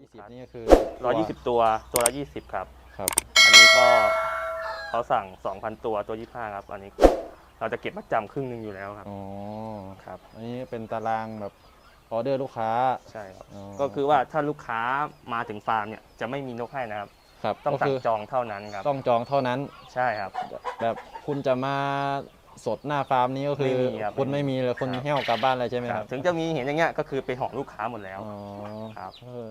120นี่ก็คือร้อยยี่สิบตัวตัวละยี่สิบครับ ครับ อันนี้ก็เขาสั่งสองพันตัวตัวยี่ห้าครับ อันนี้เราจะเก็บมัดจำครึ่งหนึ่งอยู่แล้วครับ อ๋อ ครับ อันนี้เป็นตารางแบบออเดอร์ลูกค้า ใช่ครับอ๋อก็คือว่าถ้าลูกค้ามาถึงฟาร์มเนี่ยจะไม่มีนกให้นะครับ ครับ ต้องก็สั่คืงจองเท่านั้นครับ ต้องจองเท่านั้น ใช่ครับ แบบคุณจะมา สดหน้าฟาร์มนี้ก็คือไม่มีครับคุณไม่มีเลยคุณครับเหี้ยวกลับบ้านเลยใช่ไหมคครัรับบถึงจะมีเห็นอย่างเงี้ยก็คือเป็นของลูกค้าหมดแล้ว อ๋อครับ เออ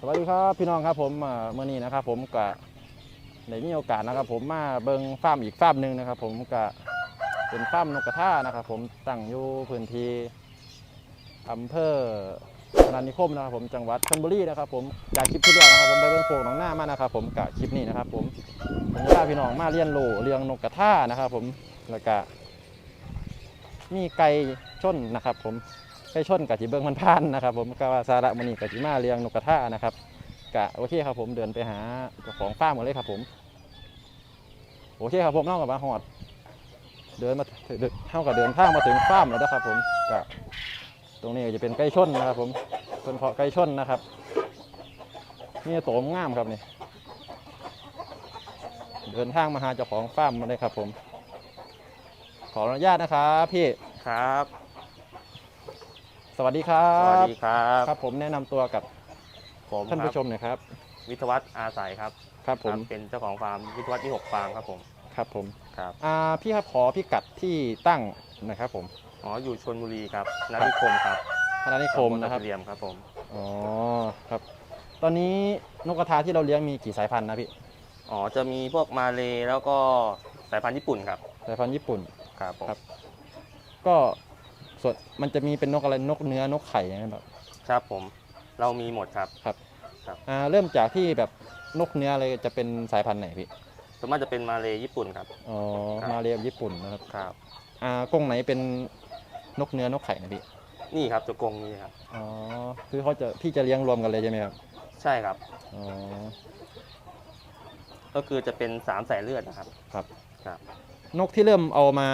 สวัสดีครับพี่น้องครับผมอ่าเมื่อนี้นะครับผมก็ได้มีโอกาสนะครับผมมาเบิงฟาร์มอีกฟาร์มหนึ่งนะครับผมก็ เป็นฟาร์มนกกระทานะครับผมตั้งอยู่พื้นที่อำเภอพนัสนิคมนะครับผมจังหวัดชลบุรีนะครับผมจากคลิปที่แล้วนะครับผมไปเบิ่งโพงหนองหน้ามานะครับผมกับคลิปนี้นะครับผมผมจะพาพี่น้องมาเรียนรู้เรื่องนกกระทานะครับผมแล้วก็มีไก่ชนนะครับผมไก่ชนกับจีเบิ้งมันพานนะครับผมก็ว่าสาระมันีกับจีมาเลี้ยงนกกระทานะครับกะโอเคครับผมเดินไปหาเจ้าของฟาร์มกันเลยครับผมโอเคครับผมน้องกับมาหอด เดินมาเดินเท่ากับเดินทางมาถึงฟาร์มแล้วนะครับ ผมกะตรงนี้ก็จะเป็นไก่ชนนะครับ ผมเป็นเพาะไก่ชนนะครับนี่โตมงามครับนี่เดินทางมาหาเจ้าของฟาร์มมาเลยครับ ผม ขออนุญาตนะครับพี่ครับ สวัสดีครับสวัสดีครับครับ ผมแนะนำตัวกับผมท่านครับผู้ชมหน่อยครับ วิทยวัฒน์อาศัยครับครับผม ครับเป็นเจ้าของฟาร์มวิทยวัฒน์ที่หกฟาร์มครับผม ครับผม ครับอ่าพี่ครับขอพี่กัดที่ตั้งหนะครับผมอ๋ออยู่ชลบุรีครับนานิคมครับพนานิคมนะครับตำลตเรียมครับผมอ๋อครับ ตอนนี้นกกระทาที่เราเลี้ยงมีกี่สายพันธุ์นะพี่ อ๋อจะมีพวกมาเลแล้วก็สายพันธุ์ญี่ปุ่นครับสายพันธุ์ญี่ปุ่น ครับผมครับ ก็ส่วนมันจะมีเป็นนกอะไรนกเนื้อนกไข่อย่างเงี้ยแบบครับผมเรามีหมดครับครับครับอ่าเริ่มจากที่แบบนกเนื้อเลยจะเป็นสายพันธุ์ไหนพี่ ส่วนมากจะเป็นมาเลญี่ปุ่นครับ อ๋อครับ มาเรียมญี่ปุ่นนะครับครับ อ่ากรงไหนเป็นนกเนื้อนกไข่นะพี่นี่ครับตัวกรงนี้ครับ อ๋อคือเขาจะพี่จะเลี้ยงรวมกันเลยใช่ไหมครับใช่ครับ อ๋อก็คือจะเป็นสามสายเลือดนะครับ ครับครับ นกที่เริ่มเอามา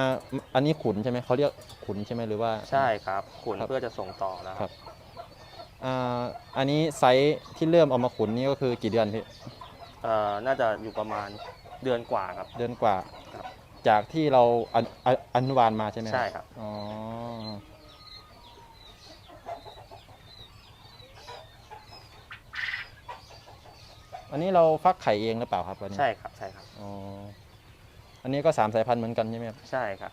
อันนี้ขุนใช่ไหมเขาเรียกขุนใช่ไหมหรือว่า ใช่ครับขุนครับเพื่อจะส่งต่อแล้วครับอ่าอันนี้ไซส์ที่เริ่มเอามาขุนนี่ก็คือกี่เดือนพี่ เอ่อน่าจะอยู่ประมาณ เดือนกว่าครับ เดือนกว่า ครับจากที่เราอนุอนุอนุบาลมาใช่ไหมใช่ครับ อ๋ออันนี้เราฟักไข่เองหรือเปล่าครับวันนี้ใช่ครับใช่ครับ อ๋ออันนี้ก็สามสายพันธุ์เหมือนกันใช่ไหมครับใช่ครับ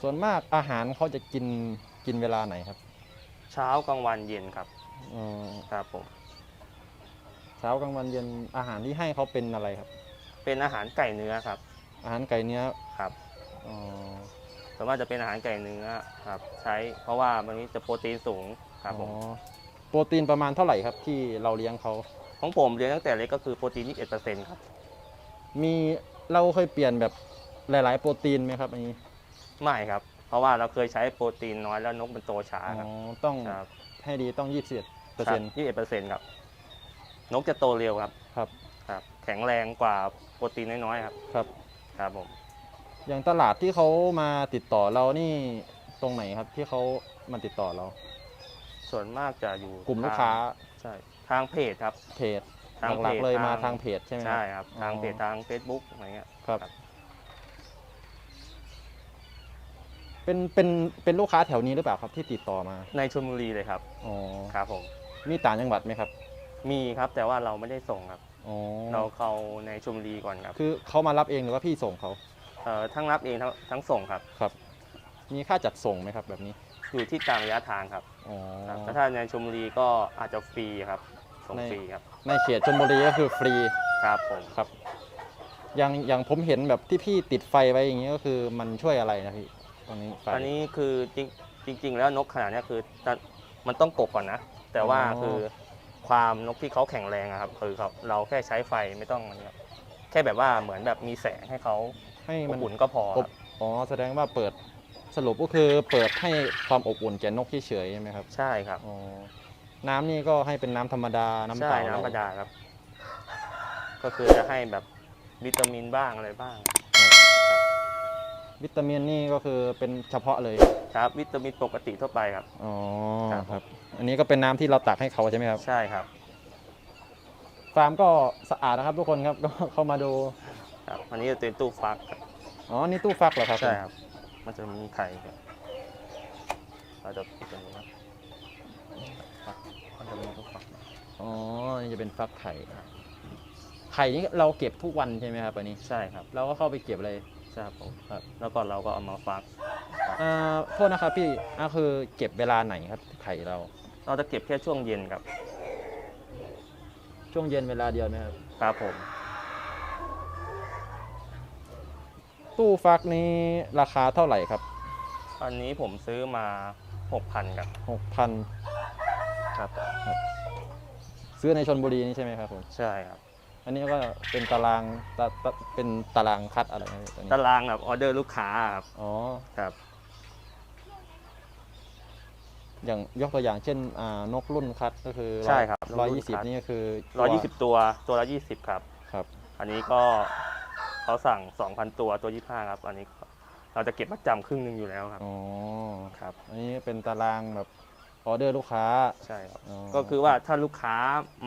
ส่วนมากอาหารเขาจะกินกินเวลาไหนครับเช้ากลางวันเย็นครับอ๋อครับผม เช้ากลางวันเย็นอาหารที่ให้เขาเป็นอะไรครับ เป็นอาหารไก่เนื้อครับอาหารไก่เนื้อครับอ๋อส่วนมากจะเป็นอาหารไก่เนื้อครับ ใช้เพราะว่ามันนี้จะโปรตีนสูงครับผมอ๋อโปรตีนประมาณเท่าไหร่ครับ ที่เราเลี้ยงเขาของผมเลี้ยงตั้งแต่เล็กก็คือโปรตีน21%ครับมีเราเคยเปลี่ยนแบบหลาย ๆ โปรตีนไหมครับอันนี้ไม่ครับ เพราะว่าเราเคยใช้โปรตีนน้อยแล้วนกมันโตช้าอ๋อครับต้องครับให้ดีต้องยี่สิบเปอร์ครัเซ็นต์บ21%ครับ นกจะโตเร็วครับครับครับ แข็งแรงกว่าโปรตีนน้อยๆครับครับ ครับผมอย่างตลาดที่เขามาติดต่อเรานี่ตรงไหนครับที่เขามาติดต่อเรา ส่วนมากจะอยู่กลุ่มลูกค้าใช่ทางเพจครับ เพจทางหลักเพจๆเลยทางมาทางเพจใช่ไหมใช่ครับ ทางเพจอ๋อทาง Facebook อะไรเงี้ยครับครับ เป็นเป็นเป็นลูกค้าแถวนี้หรือเปล่าครับที่ติดต่อมาในชลบุรีเลยครับอ๋อครับผมมีต่างจังหวัดไหมครับ มีครับแต่ว่าเราไม่ได้ส่งครับ อ๋อเราเข้าในชลบุรีก่อนครับคือเขามารับเองหรือว่าพี่ส่งเขาเอ่อทั้งรับเองทั้งทั้งส่งครับ ครับ มีค่าจัดส่งไหมครับแบบนี้อยู่ที่ตามระยะทางครับอ๋อ ครับแต่ถ้าในชลบุรีก็อาจจะฟรีครับส่งใน ฟรีครับในเขตชลบุรีก็คือฟรีครับผม ครับอย่างอย่างผมเห็นแบบที่พี่ติดไฟไว้อย่างนี้ก็คือมันช่วยอะไรนะพี่ตรงนี้ไฟ อันนี้คือจริงจริง ๆ แล้วนกขนาดเนี้ยคือจะมันต้องกบก่อนนะ แต่ว่าอ๋อ คือ ความนกที่เขาแข็งแรงอะครับคือเขาเราแค่ใช้ไฟไม่ต้องอะไรเงี้ยแค่แบบว่าเหมือนแบบมีแสงให้เขาให้อมันบอุ่นก็พออครับบอ๋อแสดงว่าเปิดสรุปก็คือเปิดให้ความอบอุ่นแก่นกเฉยๆใช่ไหมครับใช่ครับอ๋อน้ำนี่ก็ให้เป็นน้ำธรรมดาน้ำใช่เปล่าน้ำธรรมดาครับ ก็คือจะให้แบบวิตามินบ้างอะไรบ้าง วิตามินนี่ก็คือเป็นเฉพาะเลยครับ วิตามินปกติทั่วไปครับ อ๋อครับ ครับ อันนี้ก็เป็นน้ำที่เราตักให้เขาใช่ไหมครับ ใช่ครับ ฟาร์มก็สะอาดนะครับทุกคนครับ ก็เข้ามาดู ครับอันนี้จะเป็นตู้ฟักครับอ๋อ นี่ตู้ฟักเหรอครับใช่ครับ มันจะมีไข่ครับเราจะปิดตรงนี้ครับฟักมันจะมีตู้ฟักอ๋อ นี่จะเป็นฟักไข่ ไข่นี่เราเก็บทุกวันใช่ไหมครับอันนี้ ใช่ครับ เราก็เข้าไปเก็บเลยใช่ครับผมครับ แล้วก็เราก็เอามาฟัก อ่า โทษนะครับพี่อ่าคือเก็บเวลาไหนครับไข่เรา เราจะเก็บแค่ช่วงเย็นครับ ช่วงเย็นเวลาเดียวไหมครับ ครับผม ตู้ฟักนี้ราคาเท่าไหร่ครับ อันนี้ผมซื้อมา 6,000ครับ6,000ครับซื้อในชนบุรีนี่ใช่ไหมครับผม ใช่ครับ อันนี้ก็เป็นตารางตะตะเป็นตารางคัดอะไรนะพี่ตัวนี้ตารางแบบออเดอร์ลูกค้าครับ อ๋อ ครับ อย่างยกตัวอย่างเช่นอ่านกรุ่นคัดก็คือใช่ครับร้อยนกรุ่ยี่นสิบคัดนี่ก็คือ120ตัวตัวละ20ครับ ครับ อันนี้ก็เขาสั่ง2,000ตัวตัว25ครับ อันนี้ก็เราจะเก็บมัดจำครึ่งหนึ่งอยู่แล้วครับ อ๋อ ครับ อันนี้เป็นตารางแบบออเดอร์ลูกค้า ใช่ครับ อ๋อ ก็คือว่าถ้าลูกค้า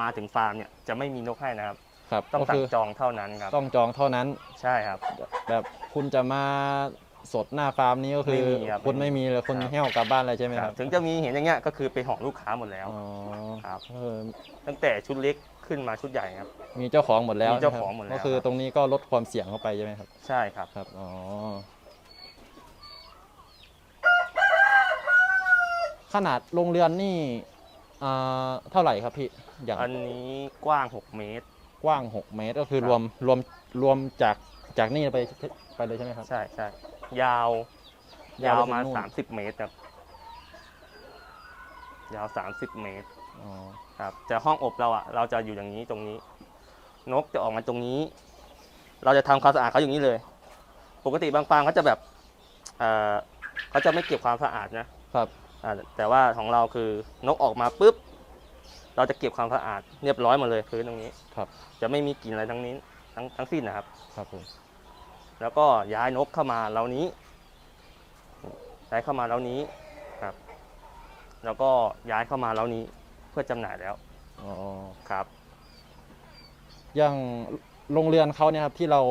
มาถึงฟาร์มเนี่ยจะไม่มีนกให้นะครับ ครับต้องก็สั่คืงอจองเท่านั้นครับ ต้องจองเท่านั้น ใช่ครับ แบบคุณจะมา สดหน้าฟาร์มนี้ก็คือไม่มีครับคุณไม่มีเลยคุณครับ แห้วกลับบ้านเลยใช่ไหมคครัรับบถึงจะมีเห็นอย่างเงี้ยก็คือไปห่อลูกค้าหมดแล้ว อ๋อครับ ก็คือตั้งแต่ชุดเล็กขึ้นมาชุดใหญ่ครับ มีเจ้าของหมดแล้วมีเจ้านะครับของหมดแล้ว ก็คือตรงนี้ก็ลดความเสี่ยงเข้าไปใช่ไหมครับ ใช่ครับ ครับ อ๋อ ขนาดโรงเรือนนี่อ่าเท่าไหร่ครับพี่ อย่างอันนี้กว้าง 6 เมตร กว้าง 6 เมตร ก็คือครับ รวมรวมรวมจากจากนี่ไปไปเลยใช่ไหมครับ ใช่ใช่ ยาว ยาวยาวไปถึงมานู่น30เมตรครับยาว30เมตร อ๋อครับแต่ห้องอบเราอะเราจะอยู่อย่างนี้ตรงนี้ นกจะออกมาตรงนี้ เราจะทำความสะอาดเขาอย่างนี้เลย ปกติบางฟาร์มเขาจะแบบเอ่อเขาจะไม่เก็บความสะอาดนะครับ อ่าแต่ว่าของเราคือนกออกมาปุ๊บ เราจะเก็บความสะอาดเรียบร้อยหมดเลยพื้นตรงนี้ครับ จะไม่มีกลิ่นอะไรทั้งนี้ทั้งทั้งสิ้นนะครับ ครับผม แล้วก็ย้ายนกเข้ามาเหล่านี้ย้ายเข้ามาเหล่านี้ครับ แล้วก็ย้ายเข้ามาเหล่านี้เพื่อจำหน่ายแล้วอ๋อครับ อย่างโรงเรือนเขาเนี่ยครับที่เรา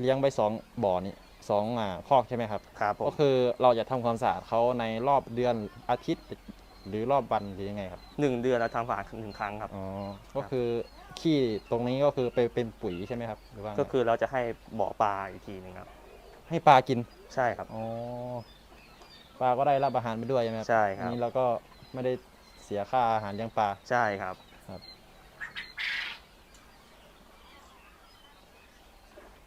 เลี้ยงไปสองบ่อนี่สองอ่าคอกใช่ไหมครับ ครับผก็มคือเราจะทำความสะอาดเขาในรอบเดือนอาทิตย์ หรือรอบวันหรือยังไงครับ หนึ่งเดือนเราทำฝาดหนึ่งครั้งครับ อ๋อก็คือ ขี้ตรงนี้ก็คือไปเป็นปุ๋ยใช่ไหมครับหรือว่าไงก็คือเราจะให้บ่อปลาอีกทีหนึ่งครับ ให้ปลากินใช่ครับ อ๋อปลาก็ได้รับอาหารไปด้วยใช่ไหมครับใช่คอันรับ นี้เราก็ไม่ได้เสียค่าอาหารเลี้ยงปลา ใช่ครับ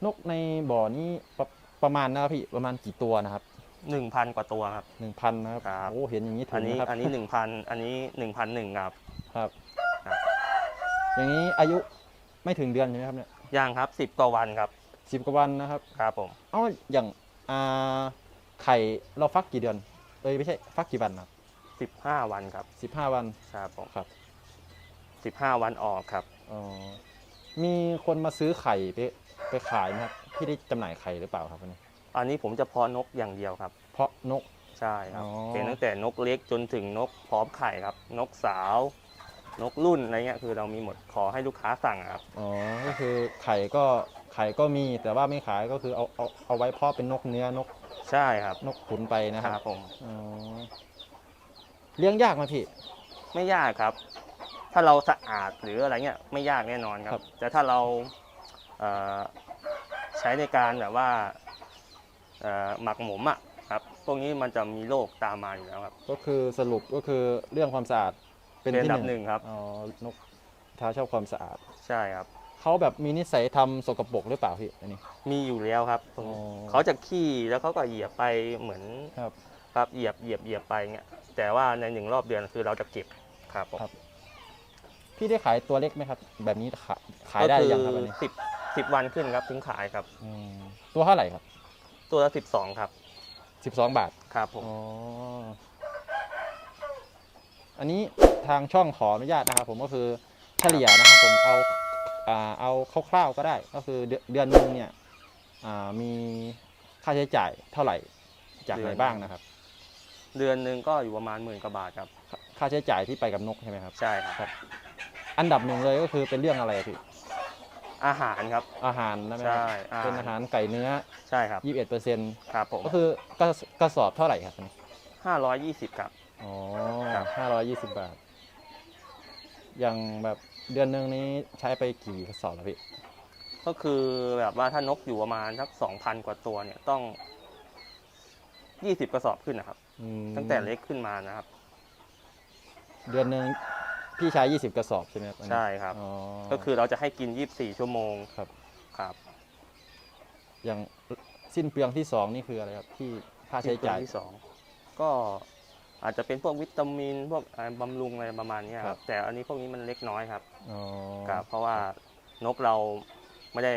นกในบ่อนี้ประประมาณนะครับพี่ประมาณกี่ตัวนะครับหนึ่งพันกว่าตัวครับ หนึ่งพันนะครับครับ โอ้เห็นอย่างนี้ถึอันงนี้นะครับอันนี้หนึ่งพันอันนี้หนึ่งพันหนึ่งครับ ครับครับ อย่างนี้อายุไม่ถึงเดือนใช่ไหมครับเนี่ยย่างครับสิบกว่าวันครับสิบกว่าวันนะครับครับผมเอ้าอย่างอ่าไข่เราฟักกี่เดือนเอ้ยไม่ใช่ฟักกี่วันครับสิบห้าวันครับสิบห้าวันครับผมครับสิบห้าวันออกครับอ๋อมีคนมาซื้อไข่ไปไปขายไหมครับพี่ได้จำหน่ายไข่หรือเปล่าครับวันนี้อันนี้ผมจะเพาะนกอย่างเดียวครับ เพราะนกใช่ครับอ๋อเป็นตั้งแต่นกเล็กจนถึงนกพร้อมไข่ครับ นกสาว นกรุ่นอะไรเงี้ยคือเรามีหมดขอให้ลูกค้าสั่งอะครับ อ๋อ ก็คือไข่ก็ไข่ก็มีแต่ว่าไม่ขายก็คือเอาเอาเอาไว้เพาะเป็นนกเนื้อนกใช่ครับนกขุนไปนะคครัรับบผมอ๋อเลี้ยงยากไหมพี่ ไม่ยากครับ ถ้าเราสะอาดหรืออะไรเงี้ยไม่ยากแน่นอนคครัรับ บ แต่ถ้าเราเอ่อใช้ในการแบบว่าเอ่อหมักหมมอะครับพวกนี้มันจะมีโรคตามมาอยู่แล้วครับ ก็คือสรุปก็คือเรื่องความสะอาด เป็นเป็นที่อันดับหหนึ่งนึ่งครับ อ๋อนกท้าชอบความสะอาด ใช่ครับ เขาแบบมีนิสัยทำสกปรกหรือเปล่าพี่อันนี้ มีอยู่แล้วครับอ๋อ เขาจะขี้แล้วเขาก็เหยียบไปเหมือนครับ ครับเหยียบเหยียบเหยียบไปเงี้ยแต่ว่าในหนึ่งรอบเดือนคือเราจะเก็บครับผมครับ พี่ได้ขายตัวเล็กไหมครับ แบบนี้ขายขายได้หรือยังครับอันนี้สิบสิบวันขึ้นครับถึงขายครับ อืมตัวเท่าไหร่ครับตัวละสิบสองครับสิบสองบาทครับผม อ๋อ อันนี้ทางช่องขออนุญาตนะครับผมก็คือเฉลี่ยนะครับผมเอาอ่าเอาคร่าวๆก็ได้ก็คือเดือนเดือนหนึงเนี่ยอ่ามีค่าใช้จ่ายเท่าไหร่จากไหนบ้างนะครับ เดือนหนึ่งก็อยู่ประมาณหมื่นกว่าบาทครับ ค่าใช้จ่ายที่ไปกับนกใช่ไหมครับใช่ครับ อันดับหนึ่งเลยก็คือเป็นเรื่องอะไรพี่อาหารครับ อาหารนะไหมคใช่รับเป็นอาหารไก่เนื้อใช่ครับ21เปอร์เซ็นต์ครับผมก็คือกระกระสอบเท่าไหร่ครับอันนี้ห้าร้อยยี่สิบครับ อ๋อครับห้าร้อยยี่สิบบาท อย่างแบบเดือนหนึ่งนี้ใช้ไปกี่กระสอบแล้วพี่ ก็คือแบบว่าถ้านกอยู่ประมาณสักสองพันกว่าตัวเนี่ยต้องยี่สิบกระสอบขึ้นนะครับ อืมตั้งแต่เล็กขึ้นมานะครับ เดือนหนึ่งพี่ใช้ยี่สิบกระสอบใช่ไหมครับอันนี้ใช่ครับ อ๋อ ก็คือเราจะให้กินยี่บสี่ชั่วโมงครับ ครับอย่างสิ้นเปลืองที่สองนี่คืออะไรครับ ที่ค่าใช้จ่ายที่สองก็ อาจจะเป็นพวกวิตามิน พวกอะไรบำรุงอะไรประมาณเนี้ยคครัรับบแต่อันนี้พวกนี้มันเล็กน้อยครับอ๋อครับเพราะว่านกเราไม่ได้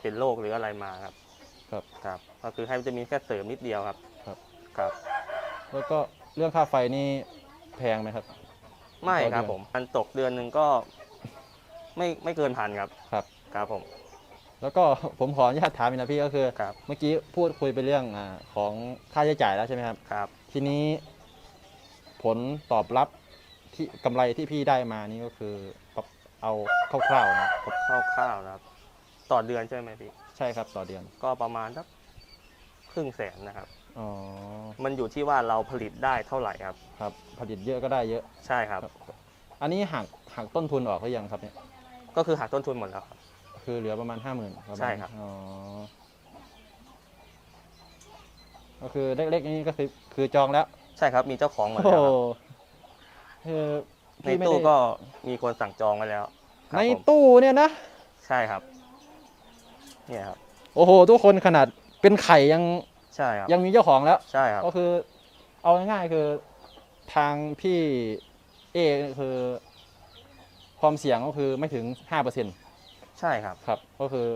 เป็นโรคหรืออะไรมาครับ ครับครับ ก็คือให้วิตามินแค่เสริมนิดเดียวครับ ครับครับ แล้วก็เรื่องค่าไฟนี่แพงไหมครับ ไม่ต่อเดือนครับผมมันตกเดือนหนึ่งก็ ไม่ไม่เกินพันครับ ครับครับผม แล้วก็ผมขออนุญาตถามอีกนะพี่ก็คือครับเมื่อกี้พูดคุยไปเรื่องอาของค่าใช้จ่ายแล้วใช่ไหมครับครับ ทีนี้ ผลตอบรับที่กำไรที่พี่ได้มานี่ก็คือเอาคร่าวๆนะครับคร่าวๆนะครับ ต่อเดือนใช่ไหมพี่ ใช่ครับต่อเดือน ก็ประมาณสักครึ่งแสนนะครับอ๋อมันอยู่ที่ว่าเราผลิตได้เท่าไหร่ครับ ครับ ผลิตเยอะก็ได้เยอะ ใช่ครับครับอันนี้หักหักต้นทุนออกหรือยังครับเนี่ย ก็คือหักต้นทุนหมดแล้วครับ คือเหลือประมาณห้าหมื่นใช่ครับ อ๋อ ก็คือเล็กๆนี่ก็คือคือจองแล้ว ใช่ครับมีเจ้าของหมดโอ้แล้วโหครับคือในพี่ไม่ตู้ได้ก็มีคนสั่งจองไว้แล้วครับในผมตู้เนี่ยนะ ใช่ครับ เนี่ยครับ โอ้โห ทุกคนขนาดเป็นไข่ยังใช่ครับยังมีเจ้าของแล้ว ใช่ครับ ก็คือเอาง่ายๆคือทางพี่เอคือ ความเสี่ยงก็คือไม่ถึงห้าเปอร์เซ็นใช่ครับ ครับ ก็คือ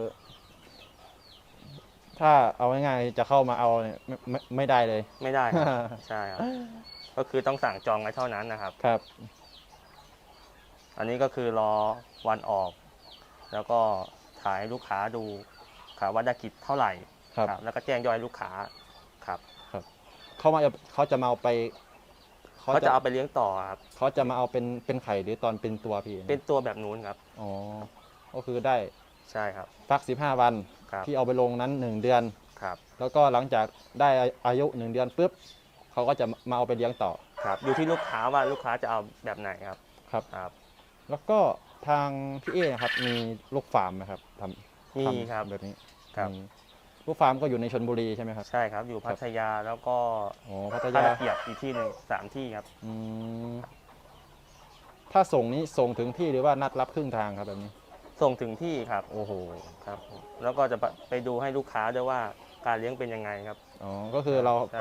ถ้าเอาง่ายๆจะเข้ามาเอาเนี่ยไม่ไม่ไม่ได้เลย ไม่ได้ครับ ใช่ครับ ก็คือต้องสั่งจองไว้เท่านั้นนะครับ ครับ อันนี้ก็คือรอวันออก แล้วก็ถ่ายให้ลูกค้าดูครับว่าได้กิจเท่าไหร่ครับ แล้วก็แจ้งยอดให้ลูกค้าครับเขามาเขาจะมาเอาไปเขาจะเอาไปเลี้ยงต่อครับ เขาจะมาเอาเป็นเป็นไข่หรือตอนเป็นตัวพี่เป็นตัวแบบนู้นครับ อ๋อ ก็คือได้ ใช่ครับ ฟักสิบห้าวัน ครับ ที่เอาไปลงนั้นหนึ่งเดือน ครับแล้วก็หลังจากได้อายุหนึ่งเดือนปุ๊บเขาก็จะมาเอาไปเลี้ยงต่อครับอยู่ที่ลูกค้าว่าลูกค้าจะเอาแบบไหนครับครับ ครับ แล้วก็ทางพี่เอนะครับมีลูกฟาร์มไหมครับทำมีทำครับแบบนี้ครับ มีลูกฟาร์มก็อยู่ในชนบุรีใช่ไหมครับ ใช่ครับอยู่พัทยาแล้วก็อ๋อพัทท่ายาตะเกียบอีกที่หนึ่งสามที่ครับ อืมถ้าส่งนี้ส่งถึงที่หรือว่านัดรับครึ่งทางครับแบบนี้ ส่งถึงที่ครับโอ้โหครับผมแล้วก็จะไปดูให้ลูกค้าด้วยว่าการเลี้ยงเป็นยังไงครับอ๋อก็คือเราใช่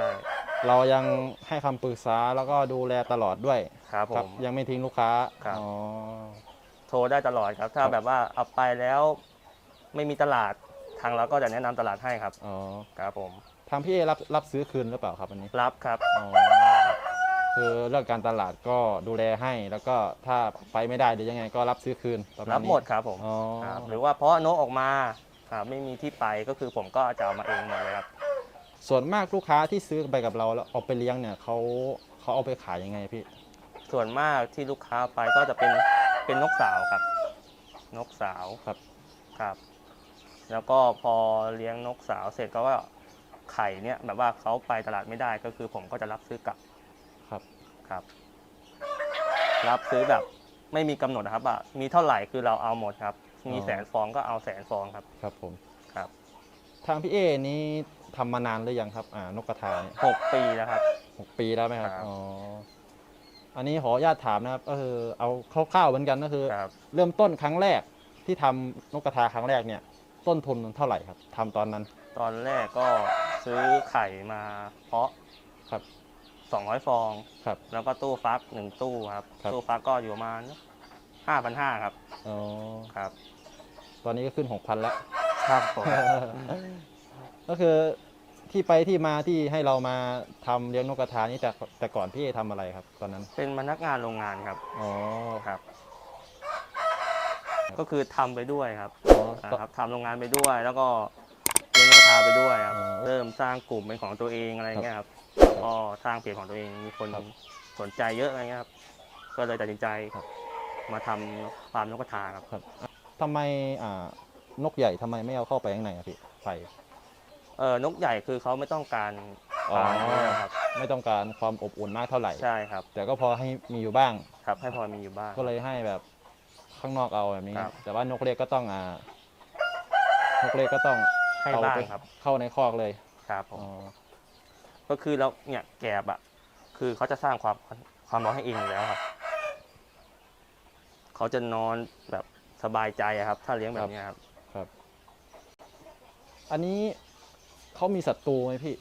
เรายังให้คำปรึกษาแล้วก็ดูแลตลอดด้วยครับผครับมยังไม่ทิ้งลูกค้าครับ อ๋อ โทรได้ตลอดครับ ถ้าครับ แบบว่าเอาไปแล้วไม่มีตลาดทางเราก็จะแนะนำตลาดให้ครับอ๋อครับผมทางพี่เอรับรับซื้อคืนหรือเปล่าครับอันนี้รับครับ อ๋อ คือเรื่องการตลาดก็ดูแลให้ แล้วก็ถ้าไปไม่ได้หรือยังไงก็รับซื้อคืนประมาณรับนี้หมดครับผมอ๋อครับหรือว่าเพราะนกออกมาครับไม่มีที่ไปก็คือผมก็จะเอามาเองหมดเลยครับ ส่วนมากลูกค้าที่ซื้อไปกับเราแล้วเอาไปเลี้ยงเนี่ยเขาเขาเอาไปขายยังไงพี่ ส่วนมากที่ลูกค้าไปก็จะเป็นเป็นนกสาวครับ นกสาวครับ ครับ แล้วก็พอเลี้ยงนกสาวเสร็จก็ว่าไข่เนี่ยแบบว่าเขาไปตลาดไม่ได้ก็คือผมก็จะรับซื้อกลับ ครับครับ รับซื้อแบบไม่มีกำหนดนะครับว่ามีเท่าไหร่คือเราเอาหมดครับ มีอ๋อแสนฟองก็เอาแสนฟองครับ ครับผมครับ ทางพี่เอนี้ทำมานานหรือยังครับอ่านกกระทาเนี่ยหกปีแล้วครับหกปีแล้วไหมครับครับอ๋ออันนี้ขออนุญาตถามนะครับก็คือเอาคร่าวๆเหมือนกันก็คือครับเริ่มต้นครั้งแรกที่ทำนกกระทาครั้งแรกเนี่ย ต้นทุนเท่าไหร่ครับทำตอนนั้น ตอนแรกก็ซื้อไข่มาเพาะครับ 200 ฟอง ครับ แล้วก็ตู้ฟักหนึ่งตู้ครับ ครับ ตู้ฟักก็อยู่ประมาณห้าพันห้าครับ อ๋อครับ ตอนนี้ก็ขึ้นหกพันแล้ว ครับผม ก็คือที่ไปที่มาที่ให้เรามาทำเลี้ยงนกกระทานี่แต่แต่ก่อนพี่เอทำอะไรครับ ตอนนั้น เป็นพนักงานโรงงานครับ อ๋อครับ ก็คือทำไปด้วยครับอ๋อก็นะครับทำโรงงานไปด้วย แล้วก็ เลี้ยงนกกระทาไปด้วยครับอ๋อเริ่มสร้างกลุ่มเป็นของตัวเองอะไรเงี้ยครับก็สร้างเพจของตัวเองมีคนครับสนใจเยอะอะไรเงี้ยครับ ก็เลยตัดสินใจครับมาทำฟาร์มนกกระทาครับครับทำไมอ่านกใหญ่ทำไมไม่เอาเข้าไปข้างในอะพี่ใส่เออนกใหญ่คือเขาไม่ต้องการอ๋อฟาร์มเนี่ยครับไม่ต้องการความอบอุ่นมากเท่าไหร่ใช่ครับ แต่ก็พอให้มีอยู่บ้างครับ ให้พอมีอยู่บ้าง ก็เลยให้แบบข้างนอกเอาแบบนี้ครับแต่ว่านกเล็กก็ต้องอ่านกเล็กก็ต้อง ให้เข้าบ้างไปครับ เข้าในคอกเลยครับผม อ๋อก็คือเราเนี่ยแกบอะคือเขาจะสร้างความความร้อนให้เองอยู่แล้วครับ เขาจะนอนแบบสบายใจอะครับ ถ้าเลี้ยงแบบเนี้ยครับ อันนี้เขามีศัตรูไหมพี่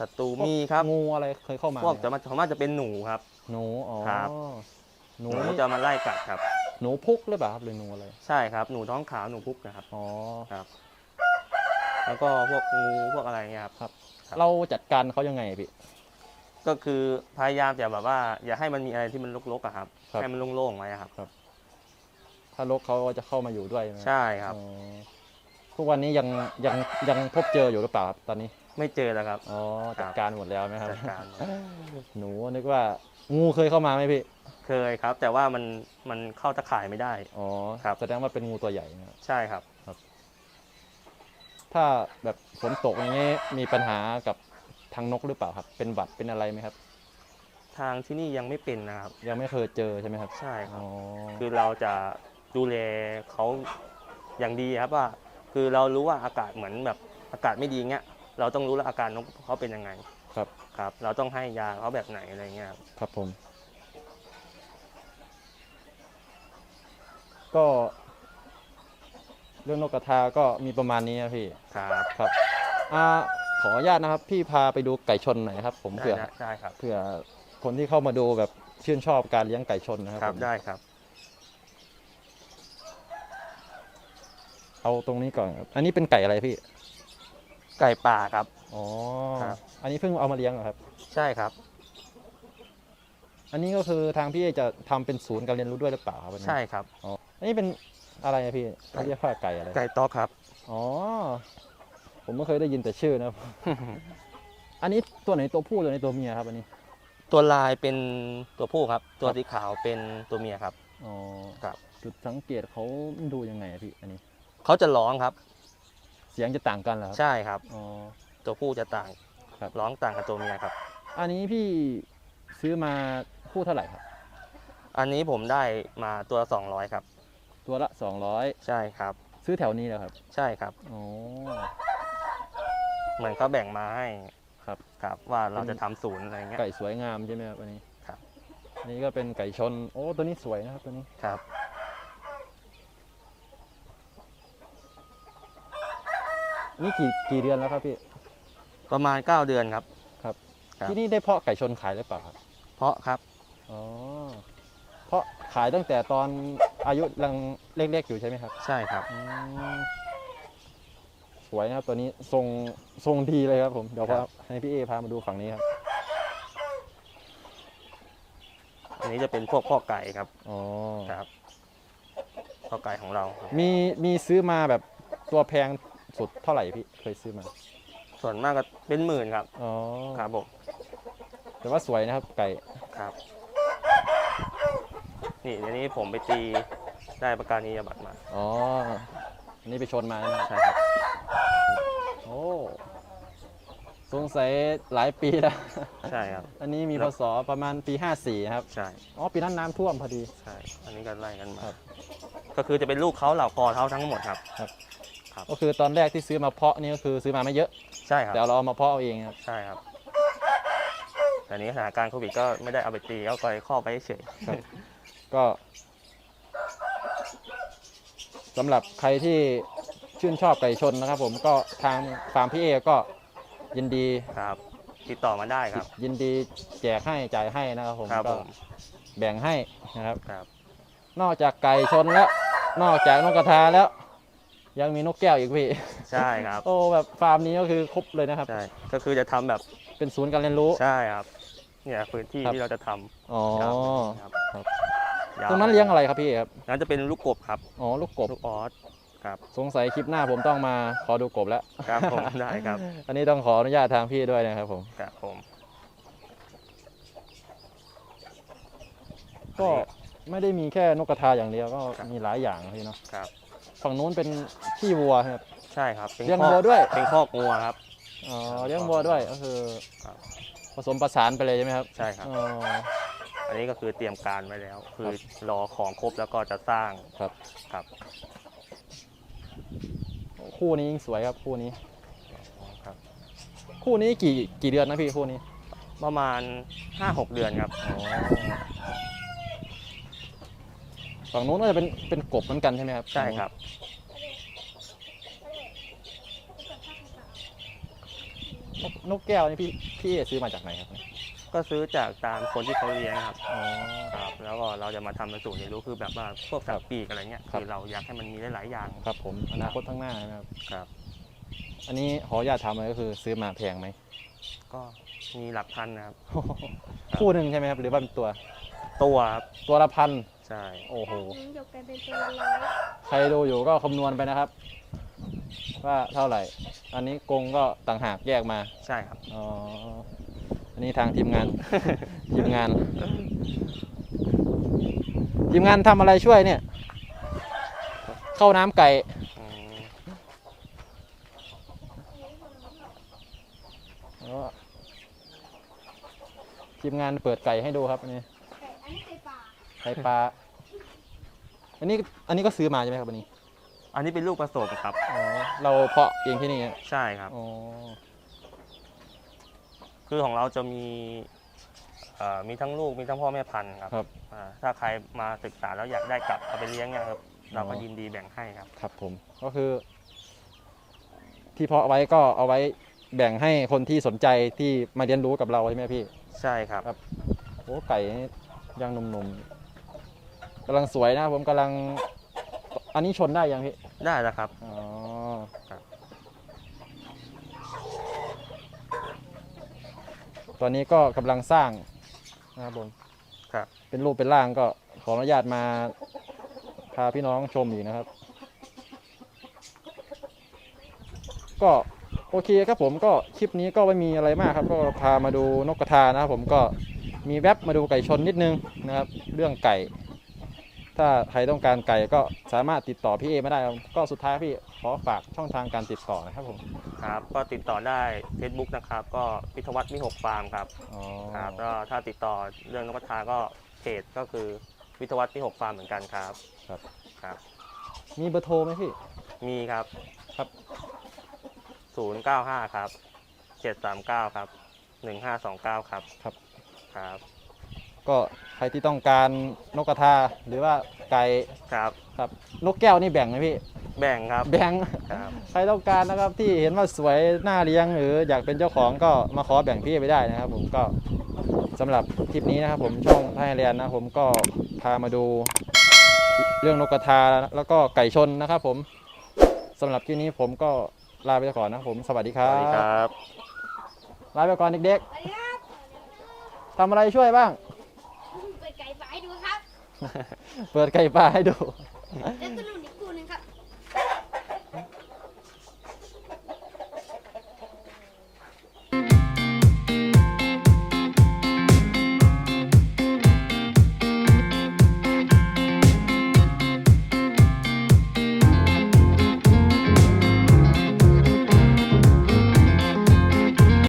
ศัตรูมีครับ งูอะไรเคยเข้ามาพวกไหมจะมาส่วนมากจะเป็นหนูครับ หนูอ๋อครับหนูหนูนี่จะมาไล่กัดครับ หนูพุกหรือเปล่าครับหรือหนูอะไรใช่ครับ หนูท้องขาวหนูพุกนะครับ อ๋อ แล้วก็พวกงูพวกอะไรเงี้ยครับครับ เราจัดการเขายังไงพี่ ก็คือพยายามจะแบบว่า อย่าให้มันมีอะไรที่มันรกๆอะครับ ครับ ให้มันโล่งๆไว้อะครับ ถ้าลกเขาก็จะเข้ามาอยู่ด้วยไหมใช่ครับ อ๋อทุกวันนี้ยังยังยังพบเจออยู่หรือเปล่าครับตอนนี้ ไม่เจอแล้วครับ อ๋อครัจับดการหมดแล้วไหมครับจัดการหนูนึกว่างูเคยเข้ามาไหมพี่ เคยครับ แต่ว่ามันมันเข้าตะข่ายไม่ได้ อ๋อครับ แสดงว่าเป็นงูตัวใหญ่นะครับ ใช่ครับ ถ้าแบบฝนตกอย่างนี้มีปัญหากับทางนกหรือเปล่าครับ เป็นบัดเป็นอะไรไหมครับ ทางที่นี่ยังไม่เป็นนะครับ ยังไม่เคยเจอใช่ไหมครับใช่ครับอ๋อคือเราจะดูแลเขาอย่างดีครับว่า คือเรารู้ว่าอากาศเหมือนแบบอากาศไม่ดีเงี้ย เราต้องรู้แล้วอาการนกเขาเป็นยังไงครับครับ เราต้องให้ยาเขาแบบไหนอะไรเงี้ยครับ ครับผม ก็ เรื่องนกกระทาก็มีประมาณนี้นะพี่ครับครับอ่าขออนุญาตนะครับ พี่พาไปดูไก่ชนหน่อยครับ ผมได้เผื่อได้ได้ครับ เผื่อคนที่เข้ามาดูแบบชื่นชอบการเลี้ยงไก่ชนนะครับครับผมได้ครับ เอาตรงนี้ก่อนครับอันนี้เป็นไก่อะไรพี่ไก่ป่าครับ อ๋อครับ อันนี้เพิ่งเอามาเลี้ยงเหรอครับ ใช่ครับ อันนี้ก็คือทางพี่จะทำเป็นศูนย์การเรียนรู้ด้วยหรือเปล่าครับอันนี้ใช่ครับ อันนี้เป็น อะไรนะพี่เขาเรียกว่าไก่อะไรไก่ต๊อกครับ อ๋อ ผมไม่เคยได้ยินแต่ชื่อนะครับอันนี้ตัวไหนตัวผู้ตัวไหนตัวเมียครับอันนี้ ตัวลายเป็นตัวผู้ครับ ตัวสีขาวเป็นตัวเมียครับ อ๋อครับ จุดสังเกตเขาดูยังไงอะพี่ อันนี้ เขาจะร้องครับ เสียงจะต่างกันเหรอครับใช่ครับ อ๋อ ตัวผู้จะต่างครับ ร้องต่างกับตัวเมียครับ อันนี้พี่ซื้อมาคู่เท่าไหร่ครับ อันนี้ผมได้มาตัว 200 ครับ ตัวละ200ใช่ครับซื้อแถวนี้เหรอครับใช่ครับ อ๋อ เหมือนเขาแบ่งมาให้ครับ ครับ ว่าเราจะทำศูนย์อะไรเงี้ย ไก่สวยงามใช่ไหมครับอันนี้ครับ อันนี่ก็เป็นไก่ชน โอ้ตัวนี้สวยนะครับตัวนี้ ครับ นี่กี่กี่เดือนแล้วครับพี่ ประมาณ 9 เดือนครับ ครับ ที่นี่ได้เพาะไก่ชนขายหรือเปล่าครับ เพราะครับ อ๋อ เพราะขายตั้งแต่ตอน อายุยังเล็กๆอยู่ใช่ไหมครับใช่ครับ อืมสวยนะครับตัวนี้ทรงทรงดีเลยครับผมเดี๋ยวพาครับ ให้พี่เอพามาดูฝั่งนี้ครับอันนี้จะเป็นพวกพ่อไก่ครับอ๋อครับพ่อไก่ของเราครับมีมีซื้อมาแบบตัวแพงสุดเท่าไหร่พี่เคยซื้อมาส่วนมากก็เป็นหมื่นครับอ๋อครับผมแต่ว่าสวยนะครับไก่ครับ นี่อันนี้ผมไปตีได้ประกันนียบัตรมา อ๋อ อันนี้ไปชนมาใช่ไหมใช่ครับ โอ้สงสัยหลายปีแล้ว ใช่ครับ อันนี้มีคพรับศประมาณปี 54 ครับ ใช่ อ๋อ ปีนั้นน้ำท่วมพอดี ใช่ อันนี้ก็ไล่กันมาครับ ก็คือจะเป็นลูกเขาเหล่ากอเขาทั้งหมดครับ ก็คือตอนแรกที่ซื้อมาเพาะนี่ก็คือซื้อมาไม่เยอะ ใช่ครับ แต่เราเอามาเพาะเอาเองครับ ใช่ครับ แต่นี้สถานการณ์โควิดก็ไม่ได้เอาไปตีเอาไปครอบไปเฉย ก็สำหรับใครที่ชื่นชอบไก่ชนนะครับ ผมก็ทางฟาร์มพี่เอก็ยินดีครับ ติดต่อมาได้ครับ ยินดีแจกให้จ่ายให้นะครับผมครับก็ผมแบ่งให้นะครับ ครับ นอกจากไก่ชนแล้ว นอกจากนกกระทาแล้ว ยังมีนกแก้วอีกพี่ ใช่ครับ โอ้แบบฟาร์มนี้ก็คือครบเลยนะครับ ใช่ ก็คือจะทำแบบเป็นศูนย์การเรียนรู้ ใช่ครับ เนี่ยพื้นที่ครับ ที่เราจะทำอ๋อ ครับครับ ยาวตรงนั้นเลี้ยงอะไรครับพี่ครับนั้นจะเป็นลูกกบครับอ๋อลูกกบลูกออสครับสงสัยคลิปหน้าผมต้องมาขอดูกบแล้วครับผมได้ครับ อันนี้ต้องขออนุญาตทางพี่ด้วยนะครับผมครับผม ก็ไม่ได้มีแค่นกกระทาอย่างเดียวก็ครับมีหลายอย่างนะพี่เนาะครับ ฝั่งนู้นเป็นขี้วัวครับใช่ครับเป็นเลี้ยงคอกวัวด้วยเป็นคอกงัวครับอ๋อเลี้ยงวัวด้วยก็คือครับผสมประสานไปเลยใช่ไหมครับ ใช่ครับ อ๋ออันนี้ก็คือเตรียมการไว้แล้ว คืครัอบรอของครบแล้วก็จะสร้างครับ ครับคู่นี้ยิ่งสวยครับคู่นี้ ครับ คู่นี้กี่กี่เดือนนะพี่คู่นี้ประมาณ5-6เดือนครับอ๋อฝั่งนู้นก็จะเป็นเป็นกบเหมือนกันใช่ไหมครับใช่ครับ นกนกแก้วนี่พี่พี่ซื้อมาจากไหนครับ ก็ซื้อจากตามคนที่เขาเลี้ยงครับอ๋อ ครับแล้วก็เราจะมาทำเป็นสูตรเรียนรู้คือแบบว่าพวกสัตว์ปีกอะไรเงี้ยครับ คือเราอยากให้มันมีหลายๆอย่างครับผมอนาคตข้างหน้านะครับ ครับ อันนี้ขออนุญาตถามเลยก็คือซื้อมาแพงไหม ก็มีหลักพันนะครับคู่หนึ่งใช่ไหมครับ หรือว่าเป็นตัว ตัวครับตัวละพันใช่โอ้โหหยกกันเป็นตัวละร้อยใครดูอยู่ก็คำนวณไปนะครับ ว่าเท่าไหร่ อันนี้กรงก็ต่างหากแยกมา ใช่ครับ อ๋ออั นนี้ทางทีมงาน ทีมงาน ทีมงานทำอะไรช่วยเนี่ย เข้าน้ำไก่อืมแล้วก็ทีมงานเปิดไก่ให้ดูครับอันนี้ไก่อันนี้ไก่ป่าไก่ปลา อันนี้อันนี้ก็ซื้อมาใช่ไหมครับอันนี้อันนี้เป็นลูกผสมครับ อ๋อเราเพาะเองที่นี่อะใช่ครับ อ๋อ คือของเราจะมีเอ่อมีทั้งลูกมีทั้งพ่อแม่พันธุ์ครับครับ อ่าถ้าใครมาศึกษาแล้วอยากได้กลับเอาไปเลี้ยงเนี่ยครับเราก็อ๋อยินดีแบ่งให้ครับ ครับผมก็คือ ที่เพาะไว้ก็เอาไว้แบ่งให้คนที่สนใจที่มาเรียนรู้กับเราใช่ไหมพี่ ใช่ครับ ครับ โอ้ไก่นี่ยังหนุ่มๆกำลังสวยนะผมกำลัง อันนี้ชนได้ยังพี่ได้แล้วครับ อ๋อ ครับ ตอนนี้ก็กำลังสร้างนะครับผมครับ เป็นรูปเป็นร่างก็ขออนุญาตมาพาพี่น้องชมอีกนะครับ ก็โอเคครับผมก็คลิปนี้ก็ไม่มีอะไรมากครับ ก็พามาดูนกกระทานะครับผมก็มีแวบมาดูไก่ชนนิดนึงนะครับ เรื่องไก่ ถ้าใครต้องการไก่ก็สามารถติดต่อพี่เอมาได้ครับก็สุดท้ายพี่ขอฝากช่องทางการติดต่อนะครับผมครับก็ติดต่อได้ Facebook นะครับก็พิทวัฒน์มิหกฟาร์มครับอ๋อครับก็ถ้าติดต่อเรื่องนกกระทาก็เพจก็คือวิทยวัฒน์มิหกฟาร์มเหมือนกันครับครับ ครับ มีเบอร์โทรไหมพี่ มีครับครับ 095 ครับ 739 ครับ 1529 ครับครับ ครับ ก็ใครที่ต้องการนกกระทาหรือว่าไก่ครับ ครับนกแก้วนี่แบ่งไหมพี่ แบ่งครับ แบ่งครับ ใครต้องการนะครับที่เห็นว่าสวยน่าเลี้ยงหรืออยากเป็นเจ้าของก็มาขอแบ่งพี่ไปได้นะครับ ผมก็สำหรับคลิปนี้นะครับผมช่องไทยแลนด์นะผมก็พามาดูเรื่องนกกระทาแล้วก็ไก่ชนนะครับผมสำหรับคลิปนี้ผมก็ลาไปก่อนนะครับผมสวัสดีคสรับวัสดีครับ ลาไปก่อนเด็กสวัสดีครับๆทำอะไรช่วยบ้าง เปิดไก่ป่าให้ดูเปิดไปลาให้ดู แล้วตัวหนูนี่